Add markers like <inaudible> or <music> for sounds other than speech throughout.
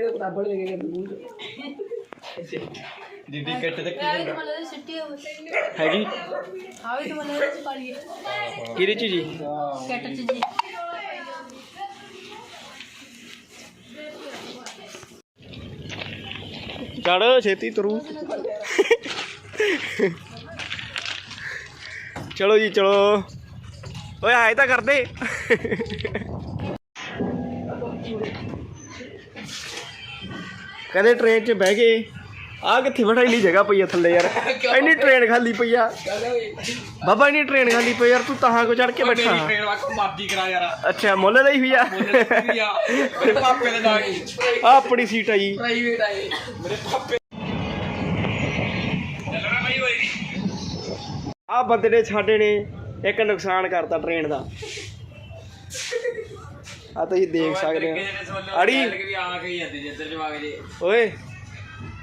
ਕਿਹੜਾ ਕਿਤਾਬਾਂ ਲੈ ਕੇ ਮੂੰਹ ਦੀ ਟਿਕਟ ਤੇ ਤਾਂ ਮਤਲਬ ਸਿੱਟੀ ਹੋ ਹੈਗੀ? ਆਵੇ ਤਾਂ ਮਤਲਬ ਚ ਪਾਲੀਏ ਕਿਹਦੇ ਚ ਜੀ? ਕੈਟ ਚ ਜੀ। ਚੜ ਛੇਤੀ ਤੁਰੂ। ਚਲੋ ਜੀ ਚਲੋ। ਓਏ ਆਏ ਤਾਂ ਕਰਦੇ। ਕਹਿੰਦੇ ਟ੍ਰੇਨ 'ਚ ਬਹਿ ਗਏ। ਆ ਕਿੱਥੇ ਬੈਠਾ ਇੰਨੀ ਜਗ੍ਹਾ ਪਈ ਆ ਥੱਲੇ ਯਾਰ। ਇੰਨੀ ਟ੍ਰੇਨ ਖਾਲੀ ਪਈ ਆ। ਬਾਬਾ ਇੰਨੀ ਟ੍ਰੇਨ ਖਾਲੀ ਪਈ ਯਾਰ ਤੂੰ ਤਾਹਾਂ ਕੋ ਚੜ ਕੇ ਬੈਠਾ। ਟ੍ਰੇਨ ਵਾਕੋ ਮਰਜ਼ੀ ਕਰਾ ਯਾਰ। ਅੱਛਾ ਮੁੱਲ ਲਈ ਹੋਈ ਆ। ਮੇਰੀ ਆ। ਮੇਰੇ ਪਾਪੇ ਦੇ ਨਾਲ ਆ ਆਪਣੀ ਸੀਟ ਆ ਜੀ। ਪ੍ਰਾਈਵੇਟ ਆਏ ਮੇਰੇ ਪਾਪੇ ਚੱਲਣਾ ਬਈ ਓਏ। ਆ ਬੰਦੇ ਨੇ ਸਾਡੇ ਨੇ ਇੱਕ ਨੁਕਸਾਨ ਕਰਤਾ ਟ੍ਰੇਨ ਦਾ। ਆ ਤੁਸੀਂ ਦੇਖ ਸਕਦੇ ਹੋ। ਅੜੀ। ਵੀ ਆ ਗਈ ਜਾਂਦੀ ਜਿੱਧਰ ਜਵਾਗ ਜੇ। ਓਏ।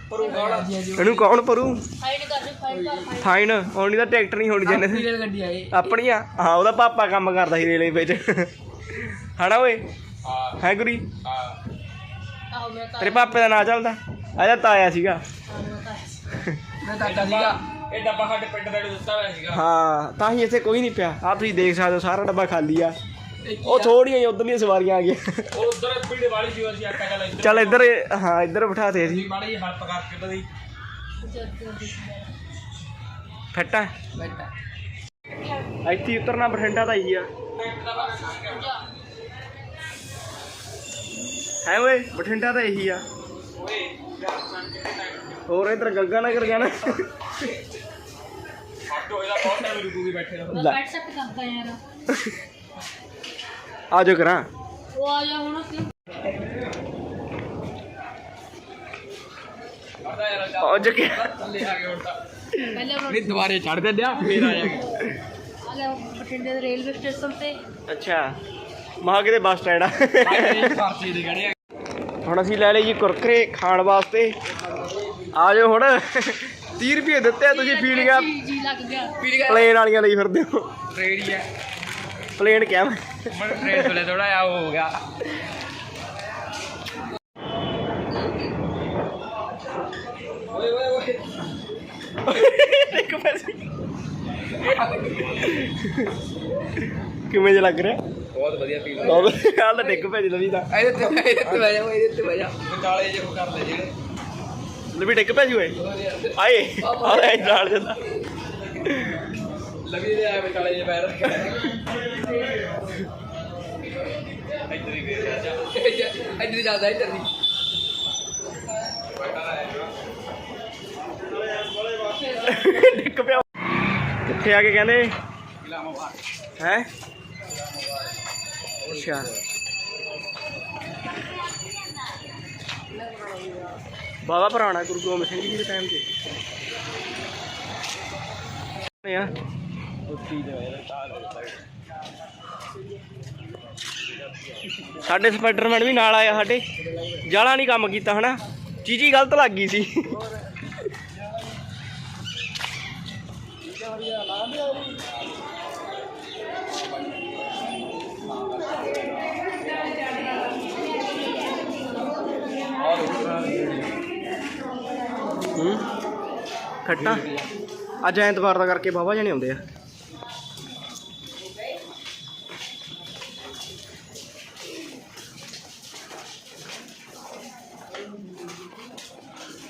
ਪਰੂ ਗਾੜਾ ਇਹਨੂੰ ਕੌਣ fight ਫਾਈਨ ਹੋਣੀ ਤਾਂ ਟਿਕਟ ਨਹੀਂ ਹੋਣੀ ਜਨ ਰੇਲ ਗੱਡੀ ਆਏ ਆਪਣੀ ਆ। ਹਾਂ ਉਹਦਾ ਪਾਪਾ ਕੰਮ ਕਰਦਾ ਸੀ ਰੇਲੇ ਵਿੱਚ। ਹਣਾ ਓਏ। ਹੈ। ਗੁਰੀ? ਤੇਰੇ ਪਾਪੇ ਦਾ ਨਾਂ ਚੱਲਦਾ? ਆਜਾ ਤਾਇਆ ਸੀਗਾ। ਮੈਂ ਤਾਂ ਸੀਗਾ। ਇਹ ਡੱਬਾ ਸਾਡੇ ਪਿੰਡ ਦਾ ਦਿੱਤਾ ਹੋਇਆ ਸੀਗਾ। ਹਾਂ ਤਾਂ ਹੀ ਇੱਥੇ ਕੋਈ ਨਹੀਂ ਪਿਆ। ਆ ਤੁਸੀਂ ਦੇਖ ਸਕਦੇ ਹੋ ਸਾਰਾ ਡੱਬਾ ਖਾਲੀ ਆ। ਉਹ ਥੋੜੀਆਂ ਜਿਹੀਆਂ ਉਧਰਲੀਆਂ ਸਵਾਰੀਆਂ ਆ ਗਈਆਂ। ਉਹ ਉਧਰ ਪਿੰਡ ਵਾਲੀ ਸੀ ਅਸੀਂ ਆਕਾ ਚੱਲ ਇੱਧਰ ਚੱਲ ਇੱਧਰ ਹਾਂ ਇੱਧਰ ਬਿਠਾਤੇ ਸੀ ਮਾੜੀ ਜਿਹੀ ਹੈਲਪ ਕਰਕੇ ਦੀ। ਫੱਟਾ ਬੈਠਾ ਇੱਥੇ ਹੀ ਉਤਰਨਾ ਬਠਿੰਡਾ ਦਾ ਹੀ ਆ। ਹੈ ਓਏ ਬਠਿੰਡਾ ਤਾਂ ਇਹੀ ਆ। ਹੋਰ ਇਧਰ ਗੰਗਾ ਨਗਰ ਜਾਣਾ ਆਟੋ ਇਹਦਾ ਬਹੁਤ ਟਾਈਮ ਰੁਕੂਗੀ ਬੈਠੇ ਰਹੋ। ਬੈਠ ਸੈਟ ਕਰਦਾ ਯਾਰ। <laughs> ਆ ਜਾ ਕਰਾਂ। ਉਹ ਆ ਜਾ ਹੁਣ ਥੱਲੇ ਆ ਹੁਣ ਤਾਂ। ਪਹਿਲੇ ਉਹ ਨਹੀਂ ਦੁਬਾਰੇ ਚੜ ਦਿੰਦਿਆ ਫੇਰ ਆ ਜਾਗੇ। ਆ ਗਿਆ ਬਠਿੰਡੇ ਦੇ ਰੇਲਵੇ ਸਟੇਸ਼ਨ ਤੇ। ਅੱਛਾ। ਮਹਾ ਕਿਤੇ ਬੱਸ ਸਟੈਂਡ ਆ। ਫਾਰਸੀ ਦੇ ਗੜੇ ਹੁਣ ਅਸੀਂ ਲੈ ਲਈ ਜੀ ਕੁਰਕਰੇ ਖਾਣ ਵਾਸਤੇ। ਆ ਜਾਓ ਹੁਣ। 30 ਰੁਪਏ ਦਿੱਤੇ ਆ ਤੁਸੀਂ ਪੀਲੀਆਂ ਜੀ ਜੀ ਲੱਗ ਗਿਆ। ਪਲੇਨ ਵਾਲੀਆਂ ਲਈ ਫਿਰਦੇ ਹੋ। ਹੀ ਹੈ ਪਲੇਨ ਕਿਹਾ ਮੈਂ ਹੋ ਓਏ ਓਏ ਇੱਕ ਪੈਸੇ। ਕਿਵੇਂ ਜਿਹਾ ਲੱਗ ਰਿਹਾ? ਬਹੁਤ ਵਧੀਆ ਫੀਲ ਹਾਲ ਤਾਂ ਡਿੱਗ ਪੈ ਜਲਦੀ ਦਾ। ਇਹਦੇ ਤੇ ਇਹਦੇ ਤੇ ਬਹਿ ਜਾ ਇਹਦੇ ਤੇ ਬਹਿ ਜਾ ਵਿਚਾਲੇ ਜਿਹੇ ਕਰਦੇ ਜਿਹੜੇ। ਲਵੀ ਡਿੱਗ ਪੈ ਜੂਏ ਆਏ। ਆਏ ਨਾਲ ਜਾਂਦਾ। ਲਵੀ ਦੇ ਆ ਵਿਚਾਲੇ ਜਿਹੇ ਪੈਰ ਰੱਖੇ। ਇੱਧਰ ਜਾਂਦਾ ਇੱਧਰ ਦੀ ਡਿੱਗ ਪਿਆ ਕਿੱਥੇ ਆ ਕੇ ਕਹਿੰਦੇ? ਹੈ? ਅੱਛਾ। ਬਾਬਾ ਪੁਰਾਣਾ ਗੁਰੂ ਗੋਬਿੰਦ ਸਿੰਘ ਜੀ ਦੇ ਟਾਈਮ 'ਚ ਆ। ਸਾਡੇ ਸਪਾਈਡਰਮੈਨ ਵੀ ਨਾਲ ਆਇਆ ਸਾਡੇ। ਜਾਲਾ ਨਹੀਂ ਕੰਮ ਕੀਤਾ, ਹਨਾ? ਚੀਜੀ ਗਲਤ ਲੱਗ ਗਈ ਸੀ। ਹੂੰ? ਖੱਟਾ। ਅੱਜ ਐਤਵਾਰ ਦਾ ਕਰਕੇ ਬਾਬਾ ਜਣੇ ਆਉਂਦੇ ਆ।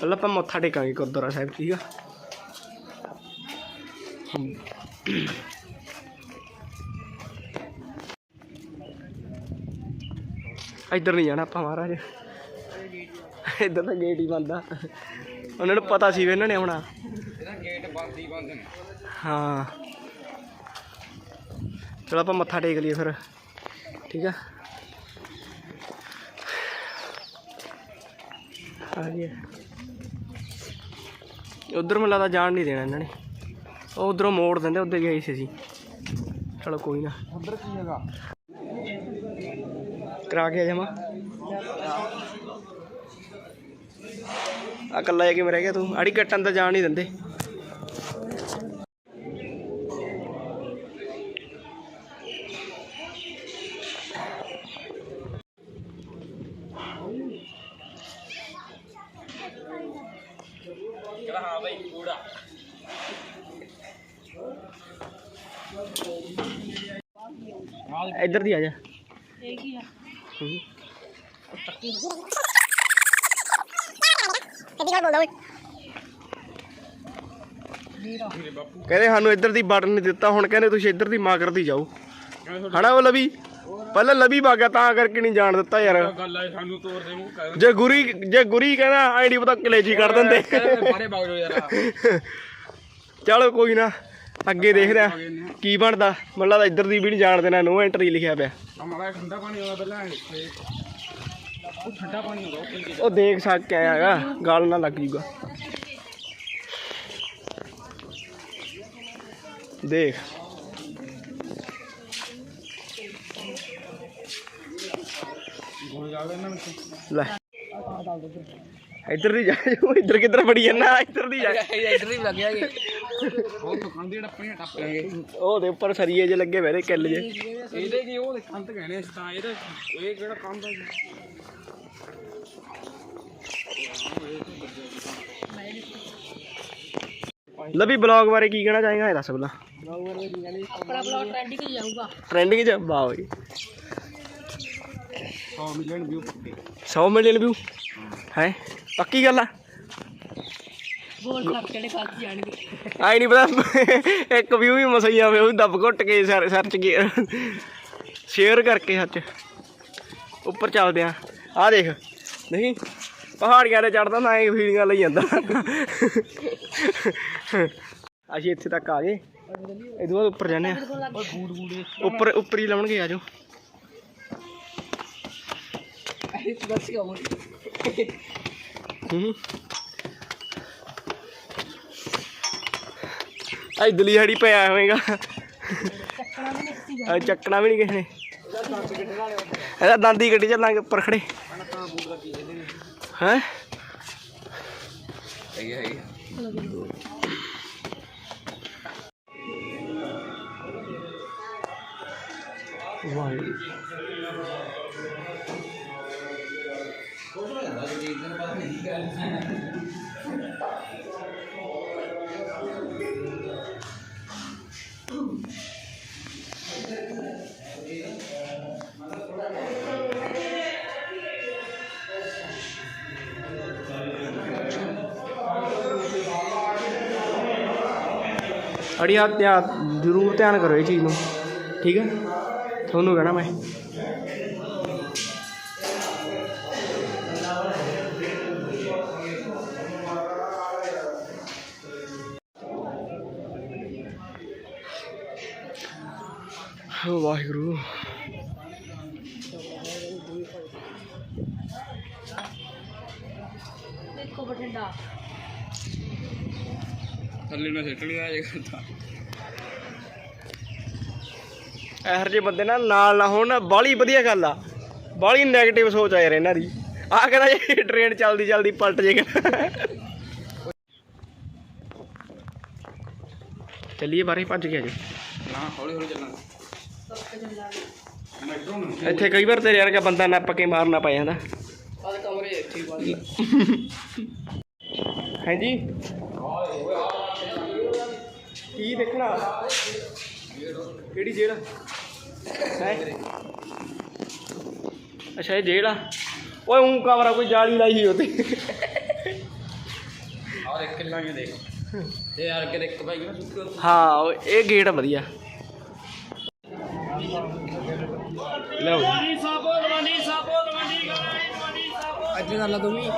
ਪਹਿਲਾਂ ਆਪਾਂ ਮੱਥਾ ਟੇਕਾਂਗੇ ਗੁਰਦੁਆਰਾ ਸਾਹਿਬ ਠੀਕ ਆ? ਇੱਧਰ ਨਹੀਂ ਜਾਣਾ ਆਪਾਂ ਮਹਾਰਾਜ। ਇੱਧਰ ਤਾਂ ਗੇਟ ਹੀ ਬੰਦ ਆ। ਉਹਨਾਂ ਨੂੰ ਪਤਾ ਸੀ ਵੀ ਇਹਨਾਂ ਨੇ ਆਉਣਾ। ਇਹਦਾ ਗੇਟ ਬੰਦ ਹੀ ਬੰਦ ਨੇ। ਹਾਂ। ਚਲੋ ਆਪਾਂ ਮੱਥਾ ਟੇਕ ਲਈਏ ਫਿਰ। ਠੀਕ ਆ? ਆ ਗਿਆ ਉਧਰ ਮੈਨੂੰ ਲੱਗਦਾ ਜਾਣ ਨਹੀਂ ਦੇਣਾ ਇਹਨਾਂ ਨੇ। ਉਹ ਉਧਰੋਂ ਮੋੜ ਦਿੰਦੇ ਉੱਧਰ ਗਏ ਸੀ ਅਸੀਂ। ਚਲੋ ਕੋਈ ਨਾ। ਉਧਰ ਕੀ ਹੈਗਾ? ਕਰਾ ਕੇ ਆ ਜਾਵਾਂ ਆ ਕੱਲਾ ਜਾ ਕੇ ਰਹਿ ਗਿਆ ਤੂੰ? ਆੜੀ ਕੱਟਣ ਤਾਂ ਜਾਣ ਨਹੀਂ ਦਿੰਦੇ। ਕਹਿੰਦਾ ਦੀ ਆ ਜਾ ਇਹ ਕੀ ਆ ਟੱਕੀ ਕਹਿੰਦੇ ਸਾਨੂੰ ਇੱਧਰ ਦੀ ਵੜਨ ਨਹੀਂ ਦਿੱਤਾ ਹੁਣ ਕਹਿੰਦੇ ਤੁਸੀਂ ਇੱਧਰ ਦੀ ਮਾਂ ਕਰਦੀ ਜਾਓ। ਹਣਾ ਉਹ ਲਵੀ? ਪਹਿਲਾਂ ਲਵੀ ਬਾਗਾ ਤਾਂ ਕਰਕੇ ਨਹੀਂ ਜਾਣ ਦਿੱਤਾ ਯਾਰ। ਗੱਲ ਆ ਸਾਨੂੰ ਤੋਰ ਦੇ ਮੂੰਹ ਕਰ। ਜੇ ਗੁਰੀ ਜੇ ਗੁਰੀ ਕਹਿੰਦਾ ਆਈਡੀ ਪਤਾ ਕਲੇਜੀ ਕਰ ਦਿੰਦੇ। ਬਾਰੇ ਬਾਗ ਜੋ ਯਾਰ। ਚਲੋ ਕੋਈ ਨਾ ਅੱਗੇ ਦੇਖਦੇ ਆ ਕੀ ਬਣਦਾ। ਮੈਨੂੰ ਲੱਗਦਾ ਇੱਧਰ ਦੀ ਵੀ ਨਹੀਂ ਜਾਣ ਦੇਣਾ ਨੋ ਐਂਟਰੀ ਲਿਖਿਆ ਪਿਆ। ਹਮਾਰਾ ਠੰਡਾ ਪਾਣੀ ਆਉਂਦਾ ਪਹਿਲਾਂ ਇੱਥੇ। ਉਹ ਠੰਡਾ ਪਾਣੀ ਆਉਂਦਾ ਉਹ ਪੀ ਕੇ ਉਹ ਦੇਖ ਸਕ ਕੇ ਆਇਆ ਹੈਗਾ ਗਲ ਨਾ ਲੱਗ ਜੂਗਾ। ਦੇਖ। ਜਾਵੇ ਇੱਧਰ ਦੀ ਜਾ ਇੱਧਰ ਕਿੱਧਰ ਬੜੀ ਜਾਂਦਾ? ਇੱਧਰ ਦੀ ਜਾ। ਇੱਧਰ ਹੀ ਲੱਗ ਜਾਗੇ ਉਹ ਦੁਕਾਨ ਦੀ ਟੱਪੀਆਂ ਟੱਪ ਲਾਂਗੇ ਉਹ ਦੇ ਉੱਪਰ ਸਰੀਏ ਜੇ ਲੱਗੇ ਵੇਰੇ ਕਿੱਲ ਜੇ ਇਹਦੇ ਕੀ ਉਹ ਕੰਤ ਕਹਿੰਦੇ ਅਸੀਂ ਤਾਂ ਇਹਦਾ ਇਹ ਕਿਹੜਾ ਕੰਮ ਦਾ ਲਵੀ ਬਲੌਗ ਬਾਰੇ ਕੀ ਕਹਿਣਾ ਚਾਹੇਗਾ? ਇਹ ਦੱਸ ਬਲਾ ਬਲੌਗ ਬਾਰੇ ਕੀ ਕਹਿਣਾ ਆਪਣਾ ਬਲੌਗ ਟ੍ਰੈਂਡਿੰਗ ਜਾਊਗਾ। ਟ੍ਰੈਂਡਿੰਗ ਚ ਵਾਹ ਬਈ। 100 ਮਿਲੀਅਨ ਵਿਊ ਹੈ? ਪੱਕੀ ਗੱਲ ਆ? ਬੋਲ ਖੱਪ ਜਿਹੜੇ ਬਾਕੀ ਜਾਣਗੇ। ਆਈ ਨਹੀਂ ਪਤਾ ਇੱਕ ਵਿਊ ਵੀ ਮਸਈ ਆਵੇ ਉਹ ਦੱਬ ਘੁੱਟ ਕੇ ਸਰਚ ਕੀ ਸ਼ੇਅਰ ਕਰਕੇ ਸੱਚ। ਉੱਪਰ ਚੱਲਦੇ ਆ। ਆ ਦੇਖ। ਨਹੀਂ ਪਹਾੜੀਆਂ ਤੇ ਚੜਦਾ ਨਾ ਇਹ ਫੀਲਿੰਗਾਂ ਲਈ ਜਾਂਦਾ। ਅਸੀਂ ਇੱਥੇ ਤੱਕ ਆ ਗਏ। ਇਹਦੇ ਬਾਅਦ ਉੱਪਰ ਜਾਣੇ ਆ। ਉੱਪਰ ਉੱਪਰ ਹੀ ਲਾਉਣਗੇ ਆਜੋ ਹੂੰ ਆਈ ਦਲੀ ਹੜੀ ਪਿਆ ਹੋਵੇਗਾ। ਆ ਚੱਕਣਾ ਵੀ ਨਹੀਂ ਕਿਸੇ ਨੇ। ਇਹਦਾ ਦੰਦੀ ਗੱਡੀ ਚੱਲਾਂਗੇ ਉੱਪਰ ਖੜੇ। ਹੈ? ਹੈਗੀ ਹੈਗੀ ਆ ਧਿਆਨ ਜ਼ਰੂਰ ਧਿਆਨ ਕਰੋ ਇਹ ਚੀਜ਼ ਨੂੰ। ਠੀਕ ਹੈ? ਤੁਹਾਨੂੰ ਕਹਿਣਾ ਮੈਂ। ਵਾਹਿਗੁਰੂ। ਦੇਖੋ ਬਠਿੰਡਾ। ਥੱਲੇ ਨਾ ਸਿੱਟ ਲਿਆ ਜੇ ਕਰਦਾ। ਇਹੋ ਜਿਹੇ ਬੰਦੇ ਨਾਲ ਨਾਲ ਨਾ ਹੋਣ ਬਾਲੀ ਵਧੀਆ ਗੱਲ ਆ। ਬਾਲੀ ਨੈਗੇਟਿਵ ਸੋਚ ਆ ਯਾਰ ਇਹਨਾਂ ਦੀ। ਆ ਕਹਿੰਦਾ ਜੇ ਟ੍ਰੇਨ ਚੱਲਦੀ ਚੱਲਦੀ ਪਲਟ ਜੇ ਚੱਲੀਏ ਬਾਰੇ ਭੱਜ ਗਿਆ ਜੀ ਨਾ ਹੌਲੀ ਹੌਲੀ ਚੱਲਾਂਗੇ। ਇੱਥੇ ਕਈ ਵਾਰ ਤੇਰੇ ਵਰਗਾ ਬੰਦਾ ਨੱਪ ਕੇ ਮਾਰਨਾ ਪੈ ਜਾਂਦਾ। ਆਹ ਕਮਰੇ ਹਾਂਜੀ। ਕੀ ਦੇਖਣਾ? ਕਿਹੜੀ ਜੇੜ ਹੈ? ਅੱਛਾ ਇਹ ਜੇੜ ਆ। ਓਏ ਉਂ ਕਵਰਾ ਕੋਈ ਜਾਲੀ ਲਾਈ ਸੀ ਉਹਤੇ ਆਹ ਦੇਖ ਕਿੰਨਾ ਹੀ ਦੇਖ। ਇਹ ਯਾਰ ਕਿ ਇੱਕ ਭਾਈ ਨਾ ਹਾਂ ਇਹ ਗੇਟ ਵਧੀਆ। ਲਓ ਅੱਜ ਕਰ ਲਾ ਤੂੰ ਵੀ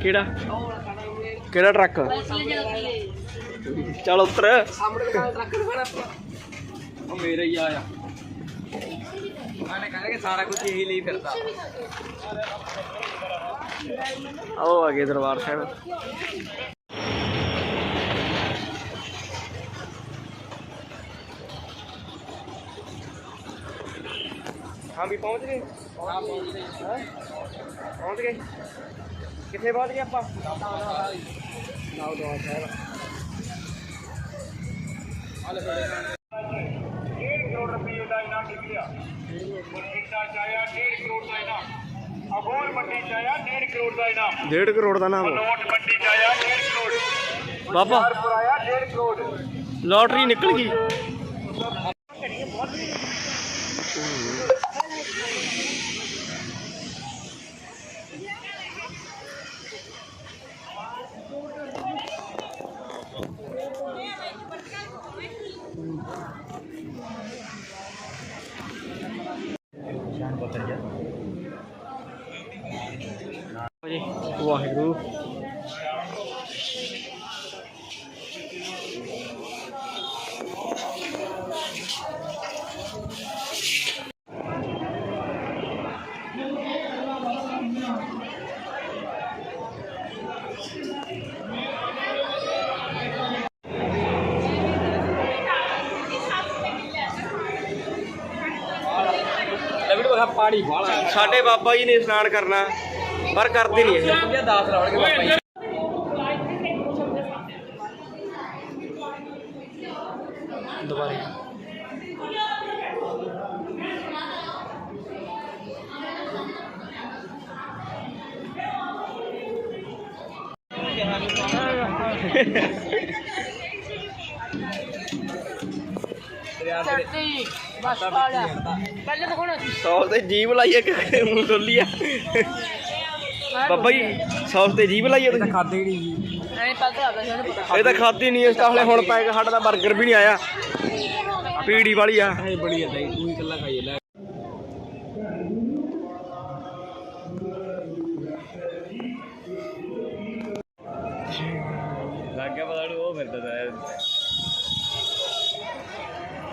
ਕਿਹੜਾ ਕਿਹੜਾ ਟਰੱਕ इसलिए जल्दी है ਚੱਲ ਉੱਤਰ ਸਾਹਮਣੇ ਦੁਕਾਨ ਟਰੱਕ ਨੂੰ ਫੜਾ ਉਹ ਮੇਰਾ ਹੀ ਆਇਆ ਉਹਨੇ ਕਹਿੰਦਾ ਕਿ ਸਾਰਾ ਕੁਝ ਇਹੀ ਲਈ ਫਿਰਦਾ ਆਓ ਆ ਗਏ ਦਰਬਾਰ ਸਾਹਿਬ ਹਾਂ ਵੀ ਪਹੁੰਚ ਗਏ। ਹਾਂ ਪਹੁੰਚ ਗਏ। ਪਹੁੰਚ ਗਏ ਕਿੱਥੇ ਪਹੁੰਚ ਗਏ ਆਪਾਂ? ਨਾਉ ਦਰਬਾਰ ਸਾਹਿਬ ਅਬੋਰ ਮੰਡੀ ਚ ਆਇਆ 1.5 ਕਰੋੜ ਦਾ ਇਨਾਮ। 1.5 ਕਰੋੜ ਦਾ ਨਾਮ। ਨੋਟ ਮੰਡੀ ਚ ਆਇਆ 1.5 ਕਰੋੜ। ਬਾਬਾ। ਪਰ ਆਇਆ 1.5 ਕਰੋੜ। ਲੋਟਰੀ ਨਿਕਲ ਗਈ। ਵਾਹਿਗੁਰੂ। ਬਖਾ ਪਾਣੀ ਬਾਲਾ ਸਾਡੇ ਬਾਬਾ ਜੀ ਨੇ ਇਸ਼ਨਾਨ ਕਰਨਾ ਪਰ ਕਰਦੇ ਨਹੀਂ ਇਹ। ਇਹ 10 ਲਾਉਣਗੇ ਬਾਬਾ ਜੀ। ਦੁਬਾਰੇ। ਚੜਦੀ ਬਸ ਪਾੜਾ ਪਹਿਲੇ ਤਾਂ ਹੁਣ ਸੌਸ ਤੇ ਜੀਭ ਲਾਈਏ ਕਿ ਮੂੰਹ ਖੋਲੀ ਆ ਬਾਬਾ ਜੀ ਸੌਸ ਤੇ ਜੀਭ ਲਾਈਏ ਤੁਸੀਂ? ਖਾਦੇ ਹੀ ਨਹੀਂ ਐ ਪਤਾ ਲੱਗਾ ਸਾਨੂੰ ਪਤਾ ਇਹ ਤਾਂ ਖਾਦੀ ਨਹੀਂ ਇਸ ਤਾਂ ਹਲੇ ਹੁਣ ਪੈ ਸਾਡਾ ਤਾਂ 버ਗਰ ਵੀ ਨਹੀਂ ਆਇਆ। ਪੀੜੀ ਵਾਲੀ ਆ। ਇਹ ਬੜੀ ਹੈ ਦਹੀਂ ਤੂੰ ਹੀ ਇਕੱਲਾ ਖਾਈ ਲੈ। ਲੱਗ ਗਿਆ ਪਤਾ ਉਹ ਫਿਰਦਾ ਤਾ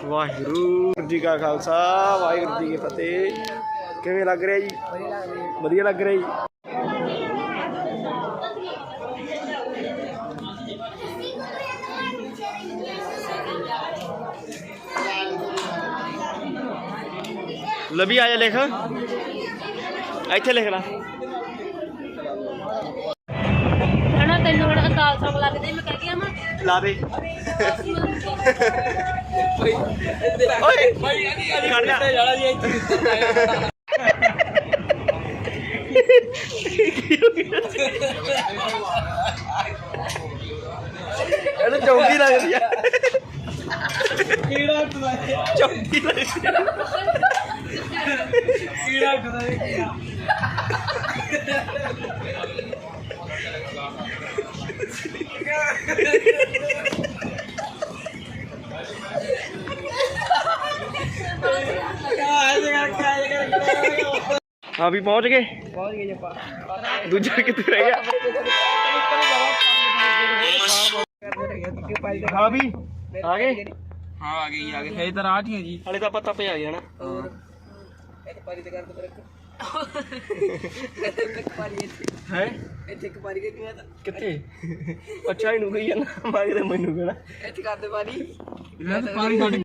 ਵਾਹਿਗੁਰੂ। ਜੀ ਕਾ ਖਾਲਸਾ ਵਾਹਿਗੁਰੂ ਜੀ ਕੀ ਫਤਿਹ। ਕਿਵੇਂ ਲੱਗ ਰਿਹਾ ਜੀ? ਵਧੀਆ ਲੱਗ ਰਿਹਾ ਜੀ? ਲਵੀ ਆਇਆ ਲਿਖ। ਇੱਥੇ ਲਿਖ ਲਾ। ਹਣਾ ਤੈਨੂੰ ਹੁਣ ਅਕਾਲ ਸਾਹਿਬ ਲੱਗਦੇ ਮੈਂ ਕਹਿੰਦੀ ਆ ਮੈਂ ਲਾ ਦੇ। ਓਏ ਖੜ ਜਾ ਜਾਣਾ ਜੀ ਇੱਥੇ ਇਹਨੂੰ ਚੌਂਕੀ ਲੱਗਦੀ ਆ। ਕੀੜਾ ਟੁਆ ਚੌਂਕੀ ਲੱਗਦੀ ਆ। ਕੀੜਾ ਟੁਆ ਹਾਂ ਵੀ ਪਹੁੰਚ ਗਏ। ਪਹੁੰਚ ਗਏ ਜੀ ਆਪਾਂ। ਦੂਜਾ ਕਿੱਥੇ ਰਹਿ ਗਿਆ? ਹਾਂ ਵੀ। ਆ ਗਏ? ਹਾਂ ਆ ਗਈ ਆ ਗਈ ਹੈ ਤਾਂ ਰਾਹ ਹੀ ਜੀ। ਹਲੇ ਤਾਂ ਪਤਾ ਪਿਆ ਗਿਆ ਨਾ ਹੈ ਇੱਥੇ ਇੱਕ ਪਾਰੀ ਕਿਹਾ ਤਾਂ ਕਿੱਥੇ? ਅੱਛਾ ਇਹਨੂੰ ਕਹੀ ਜਾਂਦਾ ਮੈਂ ਕਿਤੇ ਮੈਨੂੰ ਕਹਿਣਾ। ਇੱਥੇ ਕਰਦੇ ਪਾਰੀ ਪਾਰੀ